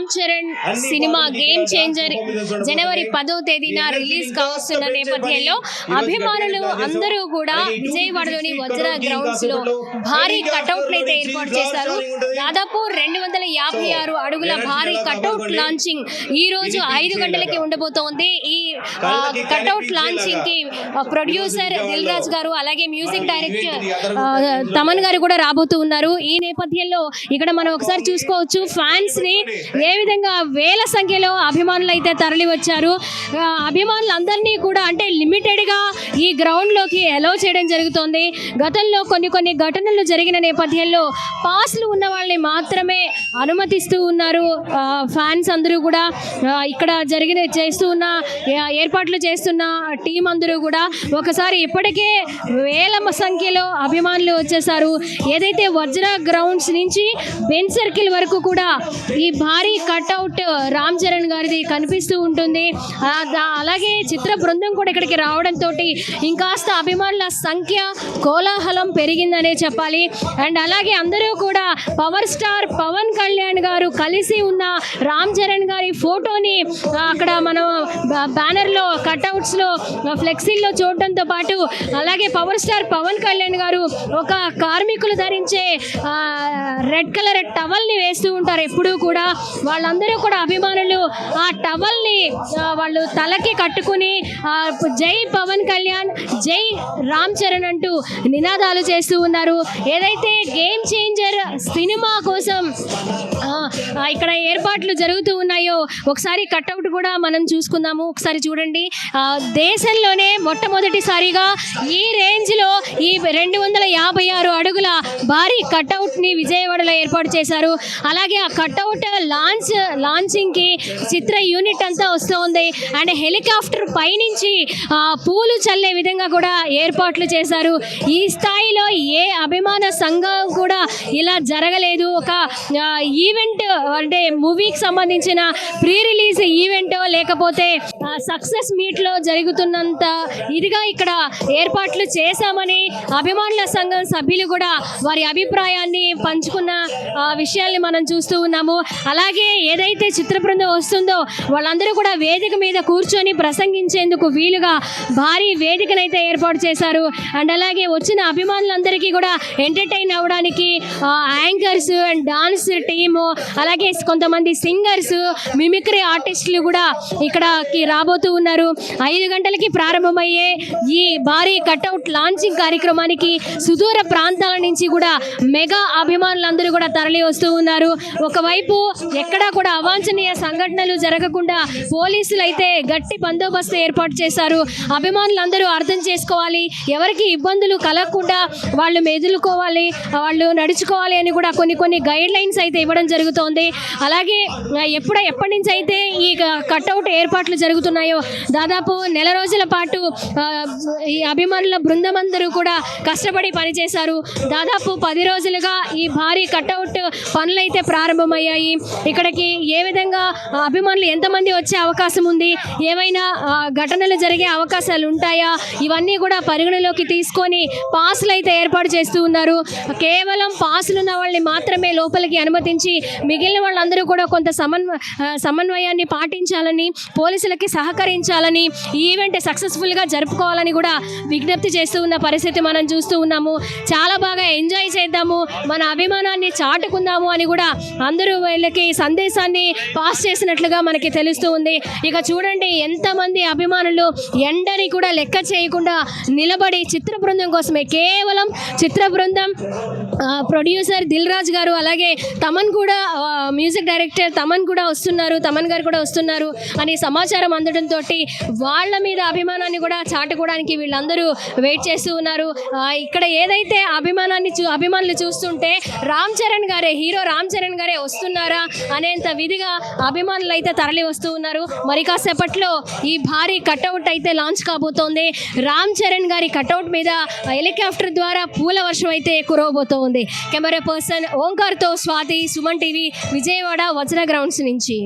రామ్ చరణ్ సినిమా game changer జనవరి పదో తేదీన రిలీజ్ కావస్తున్న నేపథ్యంలో అభిమానులు అందరూ కూడా విజయవాడలోని వజ్ర గ్రౌండ్స్లో భారీ కటౌట్ అయితే ఏర్పాటు చేశారు. దాదాపు రెండు వందల యాభై ఆరు అడుగుల భారీ కటౌట్ లాంచింగ్ ఈ రోజు ఐదు గంటలకి ఉండబోతోంది. ఈ కటౌట్ లాంచింగ్కి ప్రొడ్యూసర్ దిల్ రాజ్ గారు అలాగే మ్యూజిక్ డైరెక్టర్ తమన్ గారు కూడా రాబోతూ ఉన్నారు. ఈ నేపథ్యంలో ఇక్కడ మనం ఒకసారి చూసుకోవచ్చు. ఫ్యాన్స్ని ఏ విధంగా వేల సంఖ్యలో అభిమానులు అయితే తరలి వచ్చారు అభిమానులు అభిమానులందరినీ కూడా అంటే లిమిటెడ్గా ఈ గ్రౌండ్లోకి అలో అలౌ చేయడం జరుగుతోంది. గతంలో కొన్ని కొన్ని ఘటనలు జరిగిన నేపథ్యంలో పాస్లు ఉన్న వాళ్ళని మాత్రమే అనుమతిస్తూ ఉన్నారు. ఫ్యాన్స్ అందరూ కూడా ఇక్కడ జరిగిన చేస్తూ ఉన్న ఏర్పాట్లు చేస్తున్న టీం అందరూ కూడా ఒకసారి ఇప్పటికే వేల సంఖ్యలో అభిమానులు వచ్చేసారు. ఏదైతే వజ్ర గ్రౌండ్స్ నుంచి బెన్ సర్కిల్ వరకు కూడా ఈ భారీ కట్అవుట్ రామ్ చరణ్ గారిది కనిపిస్తూ ఉంటుంది. అలాగే చిత్ర బృందం కూడా ఇక్కడికి రావడంతో ఇంకాస్త అభిమానుల సంఖ్య కోలాహలం పెరిగిందనే చెప్పాలి. అండ్ అలాగే అందరూ కూడా పవర్ స్టార్ పవన్ కళ్యాణ్ గారు కలిసి ఉన్న రామ్ చరణ్ గారి ఫోటోని అక్కడ మనం బ్యానర్లో కట్అవుట్స్లో ఫ్లెక్సీల్లో చూడటంతో పాటు అలాగే పవర్ స్టార్ పవన్ కళ్యాణ్ గారు ఒక కార్మికులు ధరించే రెడ్ కలర్ టవల్ని వేస్తూ ఉంటారు. ఎప్పుడూ కూడా వాళ్ళందరూ కూడా అభిమానులు ఆ టవల్ని వాళ్ళు తలకి కట్టుకుని జై పవన్ కళ్యాణ్ జై రామ్ చరణ్ అంటూ నినాదాలు చేస్తూ ఉన్నారు. ఏదైతే గేమ్ చేంజర్ సినిమా కోసం ఇక్కడ ఏర్పాట్లు జరుగుతూ ఉన్నాయో ఒకసారి కట్అవుట్ కూడా మనం చూసుకుందాము. ఒకసారి చూడండి. దేశంలోనే మొట్టమొదటిసారిగా ఈ రేంజ్లో ఈ రెండు వందల యాభై ఆరు అడుగుల భారీ కట్అవుట్ని విజయవాడలో ఏర్పాటు చేశారు. అలాగే ఆ కట్అవుట్ లాంచ్ లాంచింగ్కి చిత్ర యూనిట్ అంతా వస్తూ ఉంది అండ్ హెలికాప్టర్ పైనుంచి పూలు చల్లే విధంగా కూడా ఏర్పాట్లు చేశారు. ఈ స్థాయిలో ఏ అభిమాన సంఘం కూడా ఇలా జరగలేదు. ఒక ఈవెంట్ అంటే మూవీకి సంబంధించిన ప్రీ రిలీజ్ ఈవెంట్ లేకపోతే సక్సెస్ మీట్లో జరుగుతున్నంత ఇదిగా ఇక్కడ ఏర్పాట్లు చేశామని అభిమానుల సంఘం సభ్యులు కూడా వారి అభిప్రాయాన్ని పంచుకున్న విషయాల్ని మనం చూస్తూ ఉన్నాము. అలాగే ఏదైతే చిత్ర బృందం వస్తుందో వాళ్ళందరూ కూడా వేదిక మీద కూర్చొని ప్రసంగించేందుకు వీలుగా భారీ వేదికనైతే ఏర్పాటు చేశారు. అండ్ అలాగే వచ్చిన అభిమానులందరికీ కూడా ఎంటర్టైన్ అవ్వడానికి యాంకర్స్ అండ్ డాన్స్ టీము అలాగే కొంతమంది సింగర్స్ మిమిక్రీ ఆర్టిస్టులు కూడా ఇక్కడకి రాబోతూ ఉన్నారు. ఐదు గంటలకి ప్రారంభమయ్యే ఈ భారీ కట్అవుట్ లాంచింగ్ కార్యక్రమానికి సుదూర ప్రాంతాల నుంచి కూడా మెగా అభిమానులందరూ కూడా తరలి వస్తూ ఉన్నారు. ఒకవైపు ఎక్కడా కూడా అవాంఛనీయ సంఘటనలు జరగకుండా పోలీసులు అయితే గట్టి బందోబస్తు ఏర్పాటు చేశారు. అభిమానులందరూ అర్థం చేసుకోవాలి. ఎవరికి ఇబ్బందులు కలగకుండా వాళ్ళు మెదులుకోవాలి వాళ్ళు నడుచుకోవాలి అని కూడా కొన్ని కొన్ని గైడ్ లైన్స్ అయితే ఇవ్వడం జరుగుతోంది. అలాగే ఎప్పుడ ఎప్పటి నుంచి అయితే ఈ కట్అవుట్ ఏర్పాట్లు జరుగుతున్నాయి దాదాపు నెల రోజుల పాటు ఈ అభిమానుల బృందం అందరూ కూడా కష్టపడి పనిచేశారు. దాదాపు పది రోజులుగా ఈ భారీ కట్అవుట్ పనులు అయితే ప్రారంభమయ్యాయి. ఇక్కడికి ఏ విధంగా అభిమానులు ఎంతమంది వచ్చే అవకాశం ఉంది? ఏమైనా ఘటనలు జరిగే అవకాశాలు ఉంటాయా? ఇవన్నీ కూడా పరిగణలోకి తీసుకొని పాసులు అయితే ఏర్పాటు చేస్తూ ఉన్నారు. కేవలం పాసులు ఉన్న వాళ్ళని మాత్రమే లోపలికి అనుమతించి మిగిలిన వాళ్ళందరూ కూడా కొంత సమన్వ సమన్వయాన్ని పాటించాలని పోలీసులకి సహకరించాలని ఈవెంట్ సక్సెస్ఫుల్గా జరుపుకోవాలని కూడా విజ్ఞప్తి చేస్తూ ఉన్న పరిస్థితి మనం చూస్తూ ఉన్నాము. చాలా బాగా ఎంజాయ్ చేద్దాము. మన అభిమానాన్ని చాటుకుందాము అని కూడా అందరూ వీళ్ళకి సందేశాన్ని పాస్ చేసినట్లుగా మనకి తెలుస్తూ ఉంది. ఇక చూడండి ఎంతమంది అభిమానులు ఎండని కూడా లెక్క చేయకుండా నిలబడి చిత్ర బృందం కోసమే కేవలం చిత్ర బృందం ప్రొడ్యూసర్ దిల్ రాజ్ గారు అలాగే తమన్ కూడా మ్యూజిక్ డైరెక్టర్ తమన్ కూడా వస్తున్నారు తమన్ గారు కూడా వస్తున్నారు అనే సమాచారం అందడంతో వాళ్ళ మీద అభిమానాన్ని కూడా చాటుకోవడానికి వీళ్ళందరూ వెయిట్ చేస్తూ ఉన్నారు. ఇక్కడ ఏదైతే అభిమానాన్ని చూ అభిమానులు చూస్తుంటే రామ్ చరణ్ గారే హీరో రామ్ చరణ్ గారే వస్తున్నారా అనేంత విధిగా అభిమానులు అయితే తరలి వస్తూ ఉన్నారు. మరి కాసేపట్లో ఈ భారీ కట్అవుట్ అయితే లాంచ్ కాబోతోంది. రామ్ చరణ్ గారి కట్అవుట్ మీద హెలికాప్టర్ ద్వారా పూల వర్షం అయితే కురవబోతోంది. కెమెరా పర్సన్ ఓంకార్తో స్వాతి సుమన్ టీవీ విజయవాడ వజ్ర గ్రౌండ్స్ నుంచి.